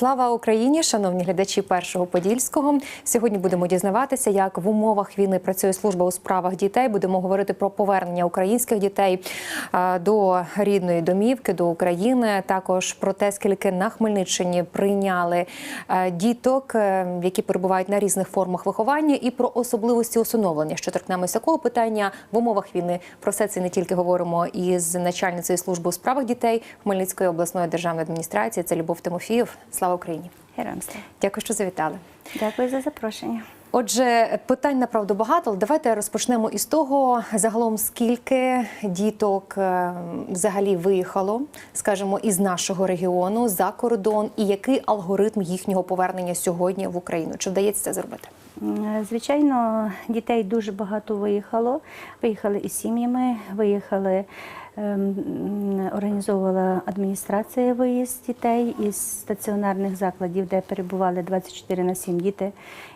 Слава Україні, шановні глядачі першого подільського. Сьогодні будемо дізнаватися, як в умовах війни працює служба у справах дітей. Будемо говорити про повернення українських дітей до рідної домівки, до України. Також про те, скільки на Хмельниччині прийняли е, діток, е, які перебувають на різних формах виховання, і про особливості усиновлення. Що торкнемося такого питання в умовах війни. Про все це не тільки говоримо із начальницею служби у справах дітей Хмельницької обласної державної адміністрації. Це Любов Тимофіїв. Слава Україні! Героям слава. Дякую, що завітали. Дякую за запрошення. Отже, питань направду багато, але давайте розпочнемо із того, загалом скільки діток е, взагалі виїхало, скажімо, із нашого регіону за кордон, і який алгоритм їхнього повернення сьогодні в Україну? Чи вдається це зробити? Звичайно, дітей дуже багато виїхало. Виїхали із сім'ями, виїхали, організовувала адміністрація виїзд дітей із стаціонарних закладів, де перебували 24 на 7 діти,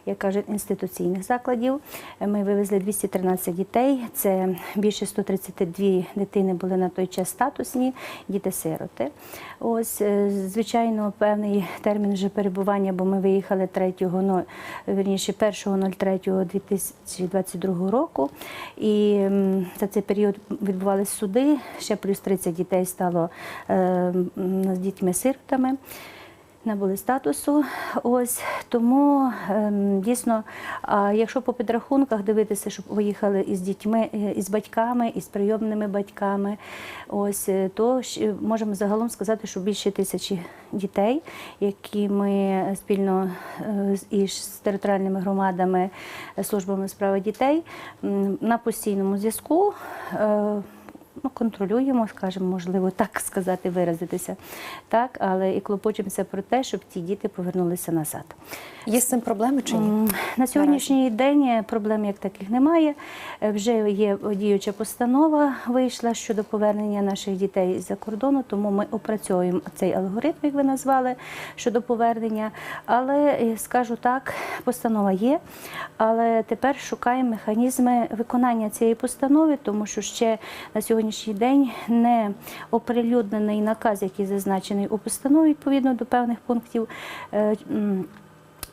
як кажуть, інституційних закладів. Ми вивезли 213 дітей. Це більше 132 дитини були на той час статусні, діти-сироти. Ось, е, звичайно, певний термін вже перебування, бо ми виїхали 3, ну, вірніше 1.03.2022 року. І за цей період відбувалися суди, ще плюс 30 дітей стало е, з дітьми-сиротами. Набули статусу, ось тому ем, дійсно, якщо по підрахунках дивитися, щоб виїхали із дітьми, е, із батьками, із прийомними батьками, ось е, то можемо загалом сказати, що більше тисячі дітей, які ми спільно е, із територіальними громадами, службами справи дітей на постійному зв'язку. Ну, контролюємо, скажімо, можливо, так сказати, виразитися, так, але і клопочемося про те, щоб ті діти повернулися назад. Є з цим проблеми чи ні? На сьогоднішній день проблем як таких немає. Е, Вже є діюча постанова, вийшла щодо повернення наших дітей з-за кордону, тому ми опрацьовуємо цей алгоритм, як ви назвали, щодо повернення. Але е, скажу так, постанова є, але тепер шукаємо механізми виконання цієї постанови, тому що ще на сьогоднішній день не оприлюднений наказ, який зазначений у постанові відповідно до певних пунктів. Е,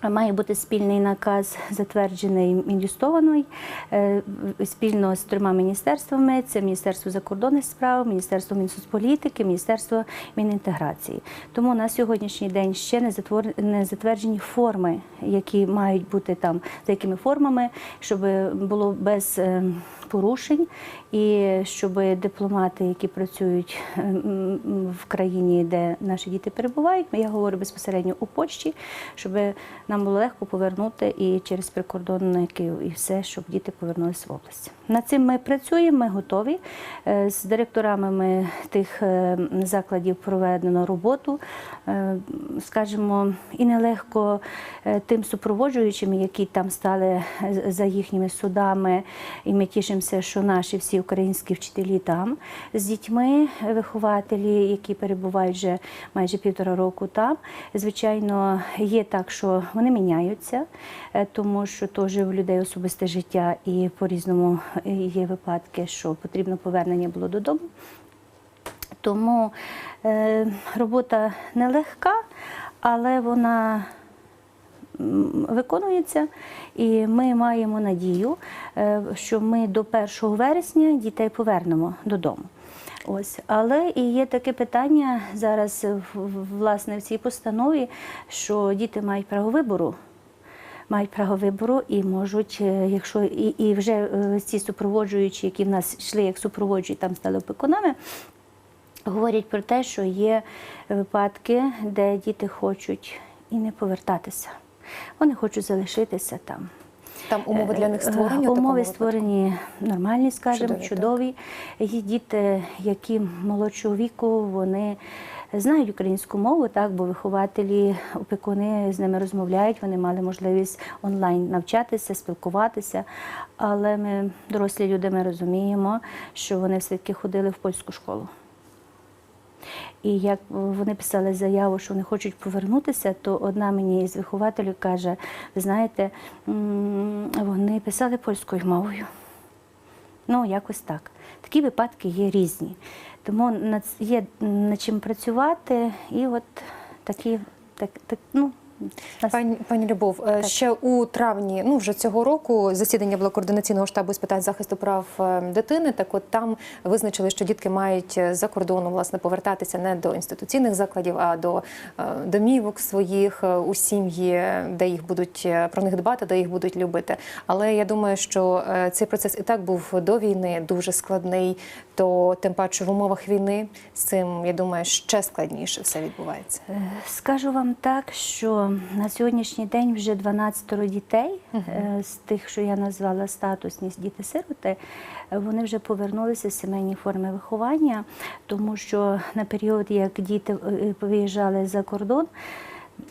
Має бути спільний наказ, затверджений Мін'юстований е, спільно з трьома міністерствами: це Міністерство закордонних справ, Міністерство Мінсоцполітики, Міністерство Мінінтеграції. Тому на сьогоднішній день ще не затверджені форми, які мають бути там за якими формами, щоб було без е, порушень, і щоб дипломати, які працюють е, в країні, де наші діти перебувають, я говорю безпосередньо у почті, щоб нам було легко повернути і через прикордонників, і все, щоб діти повернулися в область. Над цим ми працюємо, ми готові. Е, З директорами ми тих е, закладів проведено роботу, скажімо, і нелегко тим супроводжуючим, які там стали за їхніми судами, і ми тішимося, що наші всі українські вчителі там з дітьми, вихователі, які перебувають вже майже півтора року там. Звичайно, є так, що вони міняються, е, тому що теж у людей особисте життя і по-різному е, є випадки, що потрібно повернення було додому. Тому е, робота нелегка, але вона виконується, і ми маємо надію, е, що ми до 1 вересня дітей повернемо додому. Ось, але і є таке питання зараз, власне, в цій постанові, що діти мають право вибору. Мають право вибору і можуть, е, якщо і, і вже е, ці супроводжуючі, які в нас йшли як супроводжуючі, там стали опікунами, говорять про те, що є випадки, де діти хочуть і не повертатися. Вони хочуть залишитися там. Там умови для них Е, створені? Умови створені нормальні, скажімо, Чудові, чудові. Є діти, які молодшого віку, вони знають українську мову, так, бо вихователі, опікуни з ними розмовляють, вони мали можливість онлайн навчатися, спілкуватися. Але ми, дорослі люди, ми розуміємо, що вони все-таки ходили в польську школу. І як вони писали заяву, що вони хочуть повернутися, то одна мені із вихователів каже: ви знаєте, вони писали польською мовою. Ну, якось так. Такі випадки є різні. Тому є над чим працювати, і от такі так, так ну, Пані, пані Любов, е, ще у травні, ну вже цього року, засідання було координаційного штабу з питань захисту прав е, дитини. Так, от там визначили, що дітки мають е, за кордону власне повертатися не до інституційних закладів, а до домівок своїх у сім'ї, де їх будуть про них дбати, де їх будуть любити. Але я думаю, що цей процес і так був до війни дуже складний. То тим паче в умовах війни з цим я думаю, ще складніше все відбувається. Скажу вам так, що на сьогоднішній день вже 12 дітей е, з тих, що я назвала статусність діти-сироти, вони вже повернулися з сімейні форми виховання, тому що на період, як діти е, виїжджали за кордон.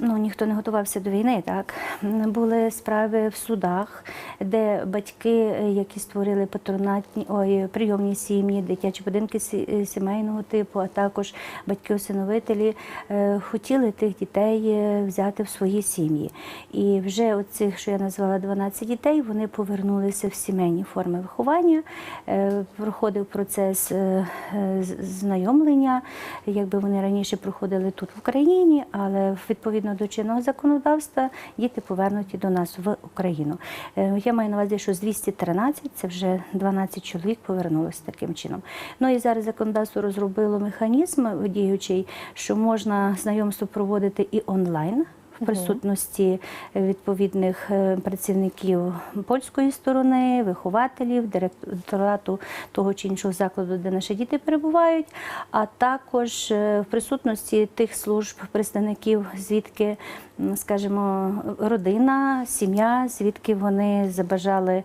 Ну, ніхто не готувався до війни, так були справи в судах, де батьки, які створили патронатні ой, прийомні сім'ї, дитячі будинки сімейного типу, а також батьки-усиновителі е, хотіли тих дітей е, взяти в свої сім'ї. І вже оцих, що я назвала 12 дітей, вони повернулися в сімейні форми виховання. Е, Проходив процес знайомлення, якби вони раніше проходили тут в Україні, але відповідно до чинного законодавства діти повернуті до нас в Україну. Е, Я маю на увазі, що з 213 це вже 12 чоловік повернулося таким чином. Ну і зараз законодавство розробило механізм діючий, що можна знайомство проводити і онлайн. В присутності відповідних е, працівників польської сторони, вихователів, директорату того чи іншого закладу, де наші діти перебувають, а також е, в присутності тих служб, представників, звідки, скажімо, родина, сім'я, звідки вони забажали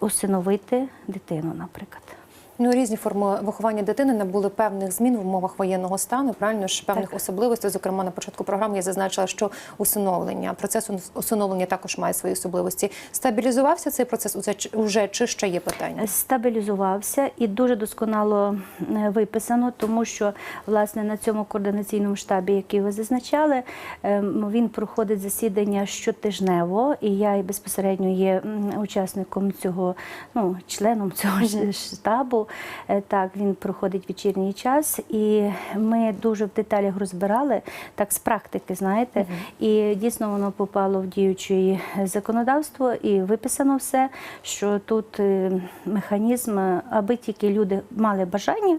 усиновити дитину, наприклад. Ну, різні форми виховання дитини набули певних змін в умовах воєнного стану, правильно ж певних Так. особливостей. Зокрема, на початку програми я зазначила, що усиновлення, процес усиновлення також має свої особливості. Стабілізувався цей процес уже, чи- ще є питання? стабілізувався і дуже досконало е, виписано, тому що власне на цьому координаційному штабі, який ви зазначали, ем, він проходить засідання щотижнево, і я і безпосередньо є учасником цього, ну членом цього штабу. Е, Так, він проходить вечірній час, і ми дуже в деталях розбирали так з практики, знаєте, і дійсно воно попало в діюче законодавство і виписано все, що тут е, механізм, аби тільки люди мали бажання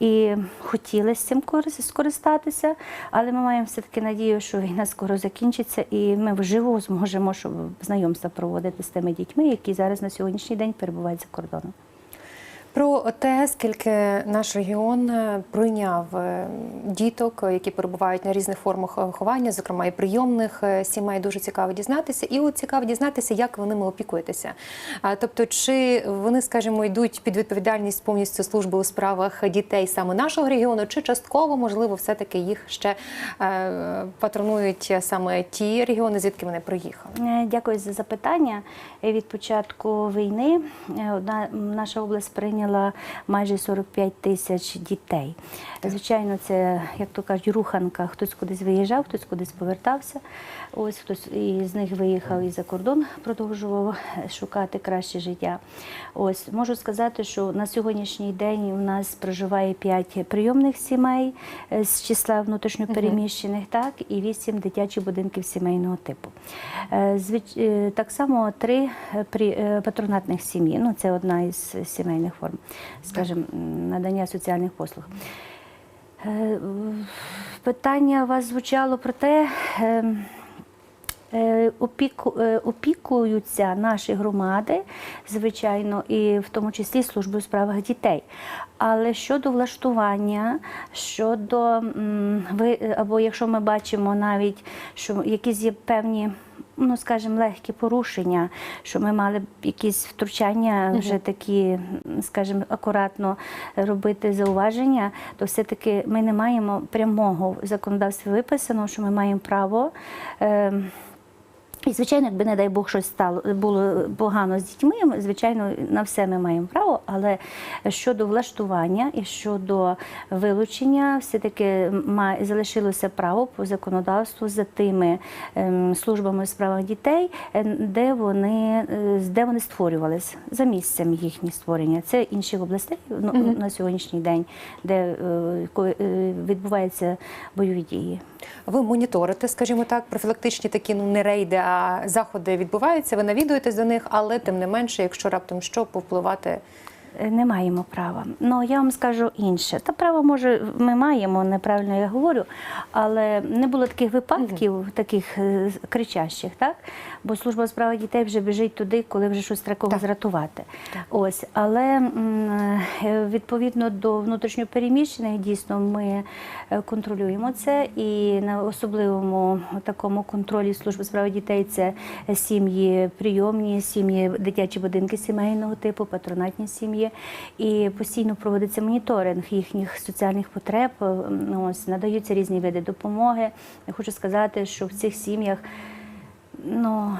і хотіли з цим скористатися, але ми маємо все-таки надію, що війна скоро закінчиться, і ми вживу зможемо знайомства проводити з тими дітьми, які зараз на сьогоднішній день перебувають за кордоном. Про те, скільки наш регіон е, прийняв е, діток, які перебувають на різних формах е, виховання, зокрема і прийомних сімей, дуже цікаво дізнатися. І от цікаво дізнатися, як ви ними опікуєтеся. Тобто, чи вони, скажімо, йдуть під відповідальність повністю служби у справах дітей саме нашого регіону, чи частково, можливо, все-таки їх ще патронують саме ті регіони, звідки вони приїхали? Дякую за запитання. Від початку війни одна- наша область прийняла майже 45 тисяч дітей. Звичайно, це, як то кажуть, руханка. Хтось кудись виїжджав, хтось кудись повертався. Ось хтось із них виїхав і за кордон, продовжував шукати краще життя. Ось можу сказати, що на сьогоднішній день у нас проживає 5 прийомних сімей е, з числа внутрішньопереміщених, так і 8 дитячих будинків сімейного типу. Е, е, Так само три патронатних сім'ї. Ну, це одна із сімейних форм, скажімо, надання соціальних послуг. Е, Питання у вас звучало про те, Е, е, опікуються наші громади, звичайно, і в тому числі служби у справах дітей. Але щодо влаштування, щодо або якщо ми бачимо навіть, що якісь є певні. Ну, скажімо, легкі порушення, що ми мали б якісь втручання, вже такі, скажімо, акуратно робити зауваження, то все-таки ми не маємо прямого в законодавстві виписано, що ми маємо право. Е, І, звичайно, якби, не дай Бог, щось стало було погано з дітьми, звичайно, на все ми маємо право. Але щодо влаштування і щодо вилучення, все-таки залишилося право по законодавству за тими ем, службами у справах дітей, е, де вони, е, де вони створювалися за місцем їхніх створення. Це інших областей ну, на сьогоднішній день, де е, е, відбуваються бойові дії. Ви моніторите, скажімо так, профілактичні такі ну не рейди, а заходи відбуваються. Ви навідуєтесь до них, але тим не менше, якщо раптом що повпливати. Е, Не маємо права. Ну я вам скажу інше. Та право може ми маємо, неправильно я говорю, але не було таких випадків, таких е, кричащих, так? Бо служба у справах дітей вже біжить туди, коли вже щось треба когось Так. рятувати. Ось, але м, е, відповідно до внутрішньопереміщених, дійсно, ми е, контролюємо це і на особливому такому контролі служби у справах дітей це сім'ї прийомні, сім'ї дитячі будинки сімейного типу, патронатні сім'ї. І постійно проводиться моніторинг їхніх соціальних потреб. Ну, Ось надаються різні види допомоги. Я хочу сказати, що в цих сім'ях ну,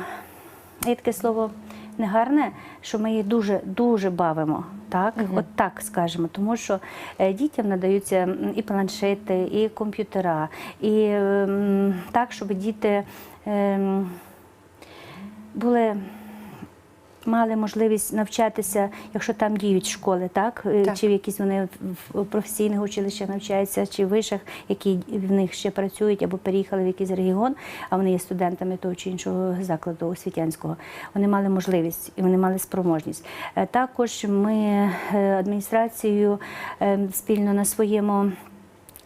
є таке слово негарне, що ми їх дуже дуже бавимо. Так, от так скажемо, тому що е, дітям надаються і планшети, і комп'ютера, і ем, так, щоб діти ем, були. Мали можливість навчатися, якщо там діють школи, так? Е, Так. чи якісь вони в- в професійних училищах навчаються, чи в вишах, які в них ще працюють або переїхали в якийсь регіон, а вони є студентами того чи іншого закладу освітянського. Вони мали можливість і вони мали спроможність. Е, Також ми е, адміністрацією спільно на своєму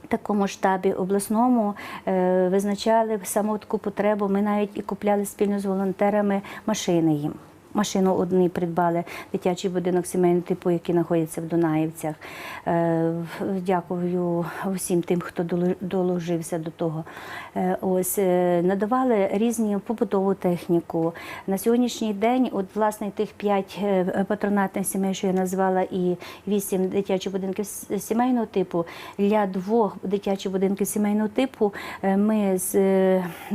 такому штабі обласному е, визначали саме таку потребу. Ми навіть і купляли спільно з волонтерами машини їм. Машину одні придбали дитячий будинок сімейного типу, який знаходиться в Дунаївцях. Е, Дякую всім тим, хто доложився до того. Е, Ось е, надавали різні побутову техніку. На сьогоднішній день, от власне тих п'ять патронатних сімей, що я назвала, і вісім дитячих будинків сімейного типу. Для двох дитячих будинків сімейного типу ми з,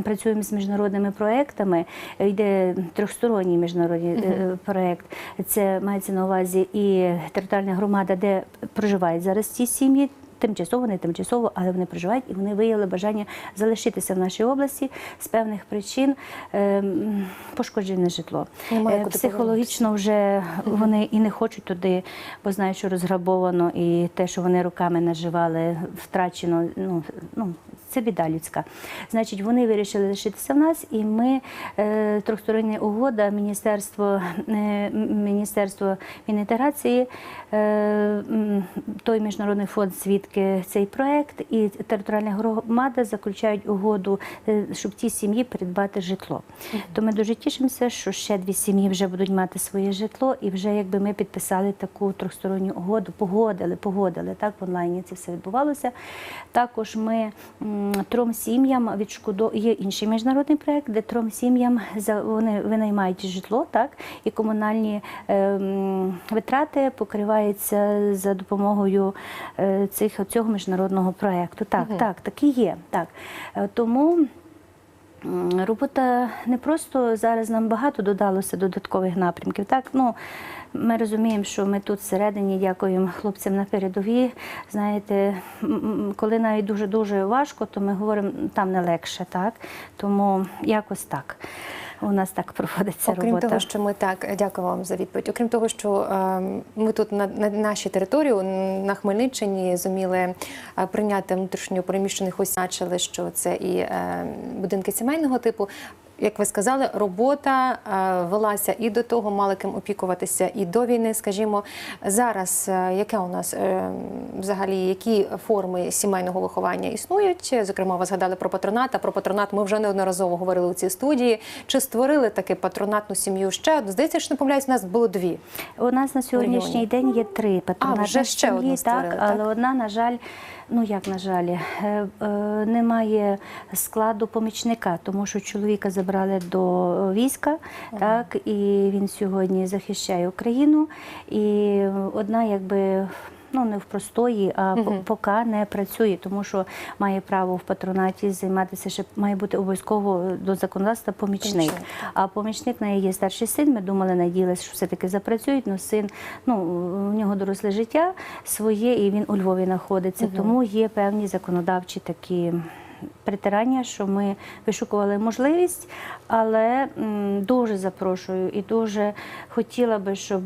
працюємо з міжнародними проектами. Йде трьохсторонній міжнародний е, проект. Це мається на увазі і територіальна громада, де проживають зараз ці сім'ї. Тимчасово, не тимчасово, але вони проживають і вони виявили бажання залишитися в нашій області з певних причин ем, пошкоджене житло. Немає Е, Психологічно вже вони і не хочуть туди, бо знають, що розграбовано, і те, що вони руками наживали, втрачено. Ну, ну це біда людська. Значить, вони вирішили лишитися в нас, і ми е, трьохстороння угода, міністерство, е, міністерство інтеграції, е, той міжнародний фонд, звідки цей проект, і територіальна громада заключають угоду, щоб ті сім'ї придбати житло. То ми дуже тішимося, що ще дві сім'ї вже будуть мати своє житло, і вже якби ми підписали таку трьохсторонню угоду, погодили, погодили так в онлайні це все відбувалося. Також ми м, трьом сім'ям відшкодо є інший міжнародний проект, де трьом сім'ям вони винаймають житло, так і комунальні е, витрати покриваються за допомогою е, цих цього міжнародного проекту. Так, так, так і є. Так Е, тому. Робота не просто зараз нам багато додалося додаткових напрямків. Так, ну ми розуміємо, що ми тут всередині дякуємо хлопцям на передовій. Знаєте, коли навіть дуже дуже важко, то ми говоримо там не легше, так тому якось так. У нас так проводиться Окрім робота. того, що ми так дякую вам за відповідь. Окрім того, що е, ми тут на, на нашій території на Хмельниччині зуміли е, прийняти внутрішньо переміщених осіб, що це і е, будинки сімейного типу. Як ви сказали, робота е, велася і до того, мали ким опікуватися, і до війни. Скажімо, зараз е, яке у нас е, взагалі які форми сімейного виховання існують? Зокрема, ви згадали про патронат. А про патронат ми вже неодноразово говорили у цій студії. Чи створили таки патронатну сім'ю ще? Здається, що не помиляюсь, у нас було дві. У нас на сьогоднішній день є три патронатні вже ще сім'ї, так, так? але одна, на жаль, ну як на жаль, е, е, немає складу помічника, тому що чоловіка забрали до війська, так, і він сьогодні захищає Україну. І одна якби ну не в простої, а угу. Поки не працює, тому що має право в патронаті займатися ще має бути обов'язково до законодавства помічник. Помічник. А помічник на є старший син. Ми думали, надіялися, що все-таки запрацюють. але син, ну у нього доросле життя своє, і він у Львові знаходиться. Тому є певні законодавчі такі. Притирання, що ми вишукували можливість, але дуже запрошую і дуже хотіла би, щоб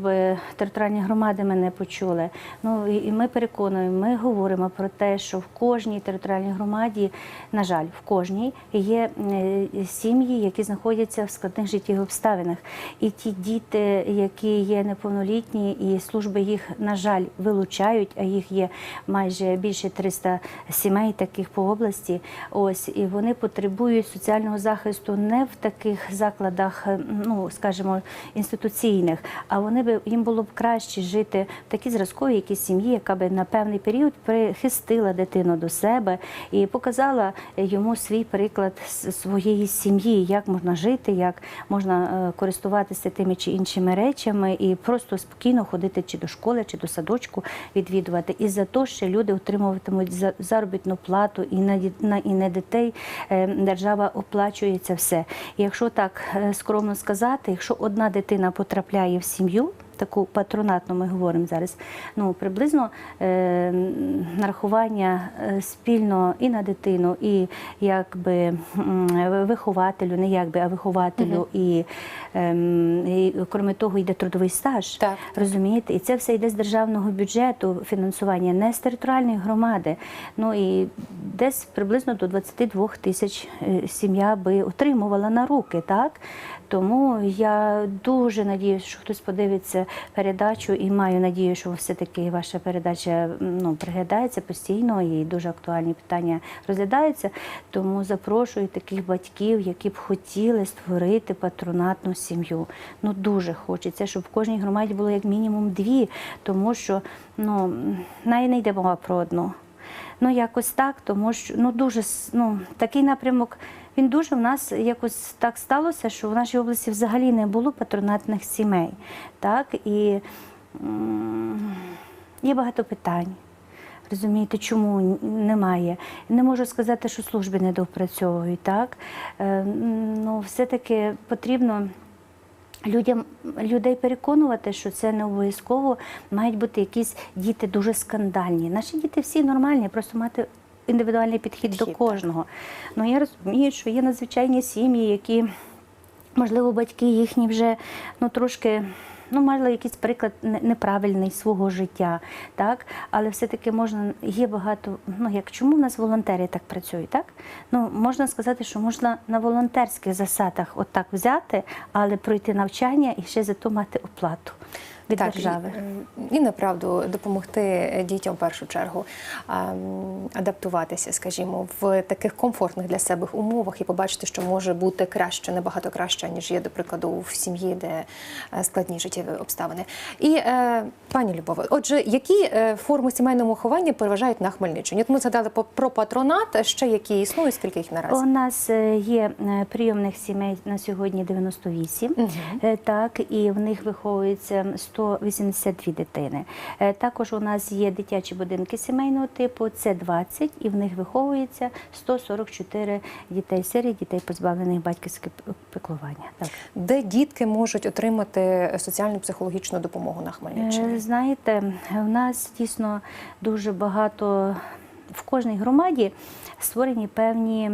територіальні громади мене почули. Ну і, ми переконуємо, ми говоримо про те, що в кожній територіальній громаді, на жаль, в кожній є е, сім'ї, які знаходяться в складних життєвих обставинах. І ті діти, які є неповнолітні, і служби їх, на жаль, вилучають, а їх є майже більше 300 сімей таких по області. Ось і вони потребують соціального захисту не в таких закладах, е, ну скажімо, інституційних, а вони би їм було б краще жити в такій зразковій якійсь сім'ї, яка би на певний період прихистила дитину до себе і показала йому свій приклад своєї сім'ї, як можна жити, як можна е, користуватися тими чи іншими речами, і просто спокійно ходити чи до школи, чи до садочку відвідувати. І за то ще люди отримуватимуть за- заробітну плату і на на і не дітей е, держава оплачує це все. Якщо так е, скромно сказати, якщо одна дитина потрапляє в сім'ю. Таку патронатну ми говоримо зараз. Ну приблизно е, нарахування е, спільно і на дитину, і якби вихователю, не якби, а вихователю, і, ем, і крім того, йде трудовий стаж. Так. Розумієте, і це все йде з державного бюджету фінансування, не з територіальної громади. Ну і десь приблизно до 22 тисяч е, сім'я би отримувала на руки, так? Тому я дуже надіюся, що хтось подивиться передачу і маю надію, що все-таки ваша передача ну, приглядається постійно і дуже актуальні питання розглядаються. Тому запрошую таких батьків, які б хотіли створити патронатну сім'ю. Ну дуже хочеться, щоб в кожній громаді було як мінімум дві, тому що ну, навіть не йде мова про одну. Ну, якось так, тому що ну дуже ну, такий напрямок. Він дуже в нас якось так сталося, що в нашій області взагалі не було патронатних сімей. Так? І є багато питань. Розумієте, чому немає? Не можу сказати, що служби не допрацьовують. Так? Е, ну, все-таки потрібно людям людей переконувати, що це не обов'язково мають бути якісь діти дуже скандальні. Наші діти всі нормальні, просто мати індивідуальний підхід, до кожного. Ну я розумію, що є надзвичайні сім'ї, які можливо батьки їхні вже ну трошки. Ну, можливо, якийсь приклад неправильний свого життя, так? Але все-таки можна, є багато, ну як чому в нас волонтери так працюють, так? Ну, можна сказати, що можна на волонтерських засадах отак взяти, але пройти навчання і ще за то мати оплату від Так, держави. І, і направду допомогти дітям в першу чергу адаптуватися, скажімо, в таких комфортних для себе умовах і побачити, що може бути краще, набагато краще, ніж є, до прикладу, в сім'ї, де е, складні життєві обставини. І е, пані Любово, отже, які е, форми сімейного виховання переважають на Хмельниччині? От ми згадали по- про патронат, ще які існують, скільки їх наразі? У нас е, є е, прийомних сімей на сьогодні 98, Мгм. е, так, і в них виховується 182 дитини. Е, Також у нас є дитячі будинки сімейного типу, це 20, і в них виховується 144 дітей сирі, дітей позбавлених батьківського піклування. Так. Де дітки можуть отримати соціальну психологічну допомогу на Хмельниччині? Е, Знаєте, в нас дійсно дуже багато в кожній громаді створені певні.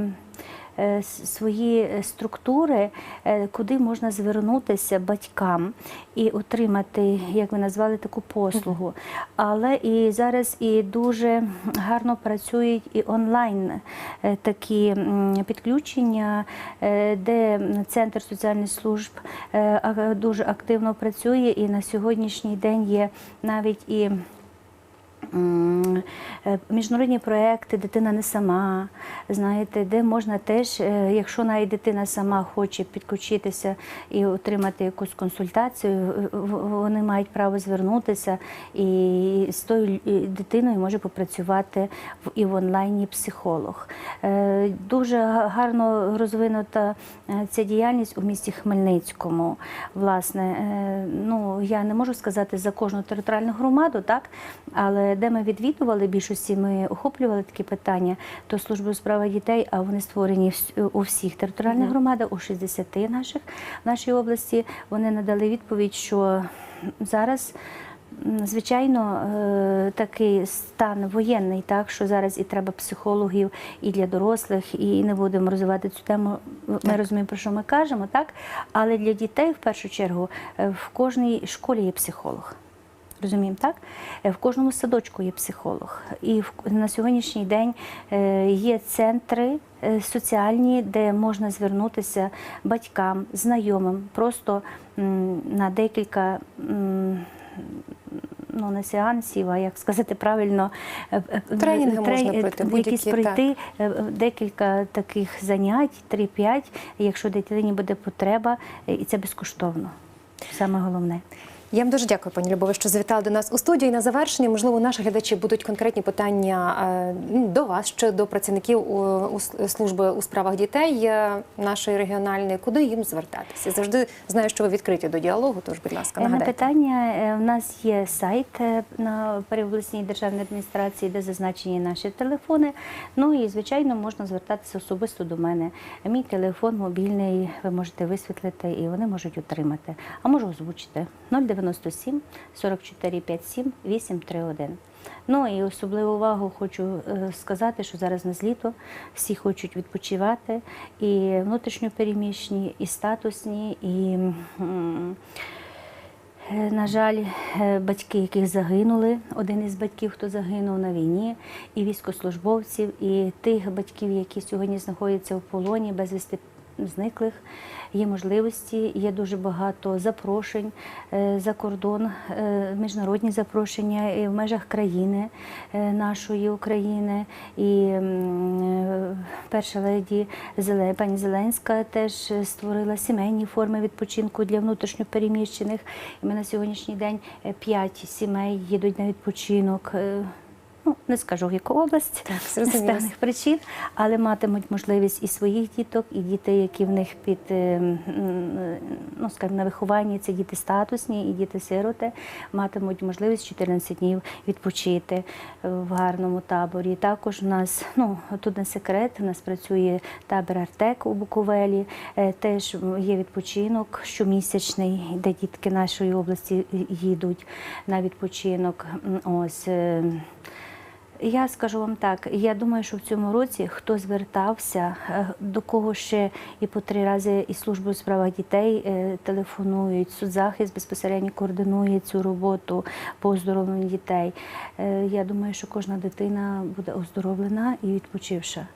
Е, Свої е, структури, е, куди можна звернутися батькам і отримати, як ви назвали, таку послугу. Але і зараз і дуже гарно працюють і онлайн такі підключення, де центр соціальних служб дуже активно працює, і на сьогоднішній день є навіть і. Е, Міжнародні проекти Дитина не сама. Знаєте, де можна теж, е, якщо навіть дитина сама хоче підключитися і отримати якусь консультацію, вони мають право звернутися і з тою дитиною може попрацювати і в онлайні психолог. Е, Дуже гарно розвинута ця діяльність у місті Хмельницькому. Власне, ну я не можу сказати за кожну територіальну громаду, так але де ми відвідували більшості, ми охоплювали такі питання, то служби у справах дітей, а вони створені у всіх територіальних громадах, у 60 наших в нашій області. Вони надали відповідь, що зараз. Звичайно, е, такий стан воєнний, так що зараз і треба психологів і для дорослих, і не будемо розвивати цю тему. Ми Так. розуміємо, про що ми кажемо, так? Але для дітей в першу чергу е, в кожній школі є психолог. Розуміємо, так? Е, В кожному садочку є психолог. І на сьогоднішній день е, є центри е, соціальні, де можна звернутися батькам, знайомим, просто на декілька. Ну, не сеансів, а як сказати правильно, Тренінги можна пройти, якісь пройти е, декілька таких занять, 3-5, якщо дитині буде потреба, і це безкоштовно. Саме головне. Я вам дуже дякую, пані Любове, що завітали до нас у студію. І на завершення, можливо, наші глядачі будуть конкретні питання е, до вас чи до працівників у, у служби у справах дітей е, нашої регіональної. Куди їм звертатися? Завжди знаю, що ви відкриті до діалогу. Тож, будь ласка, Е, На питання в нас є сайт на переобласній державній адміністрації, де зазначені наші телефони. Ну і звичайно можна звертатися особисто до мене. Мій телефон мобільний ви можете висвітлити і вони можуть отримати. А можу озвучити 097 44 57 831. Ну і особливу увагу хочу е, сказати, що зараз на зліто всі хочуть відпочивати, і внутрішньопереміщені, і статусні, і Е, На жаль, е, батьки, яких загинули, один із батьків, хто загинув на війні, і військовослужбовців, і тих батьків, які сьогодні знаходяться в полоні, безвісти зниклих. Є можливості, є дуже багато запрошень е, за кордон, е, міжнародні запрошення і в межах країни е, нашої України. І перша леді пані Зеленська теж створила сімейні форми відпочинку для внутрішньопереміщених. Ми на сьогоднішній день п'ять сімей їдуть на відпочинок. Е, Ну, не скажу в яку область Так, з певних причин, але матимуть можливість і своїх діток, і дітей, які в них під е, м, е, ну, скажімо, на вихованні, це діти статусні і діти-сироти, матимуть можливість 14 днів відпочити е, в гарному таборі. Також у нас, ну тут не секрет, у нас працює табір Артек у Буковелі, е, теж є відпочинок щомісячний, де дітки нашої області їдуть на відпочинок. Ось. Я скажу вам так, я думаю, що в цьому році хто звертався, е, до кого ще і по три рази і служби у справах дітей е, телефонують, судзахист безпосередньо координує цю роботу по оздоровленню дітей. Е, Я думаю, що кожна дитина буде оздоровлена і відпочивша.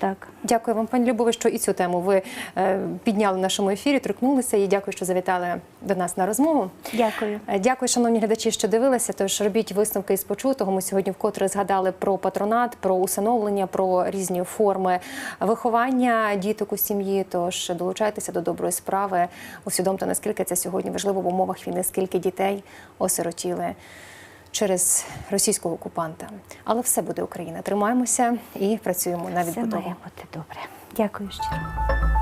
Так. Дякую вам, пані Любове, що і цю тему ви е, підняли в нашому ефірі, торкнулися. І дякую, що завітали до нас на розмову. Дякую. Е, Дякую, шановні глядачі, що дивилися. Тож робіть висновки із почутого. Ми сьогодні вкотре згадали про патронат, про усиновлення, про різні форми виховання діток у сім'ї. Тож долучайтеся до доброї справи. Усвідомте, наскільки це сьогодні важливо в умовах війни, скільки дітей осиротіли через російського окупанта. Але все буде Україна. Тримаємося і працюємо на Все має бути добре. Дякую щиро.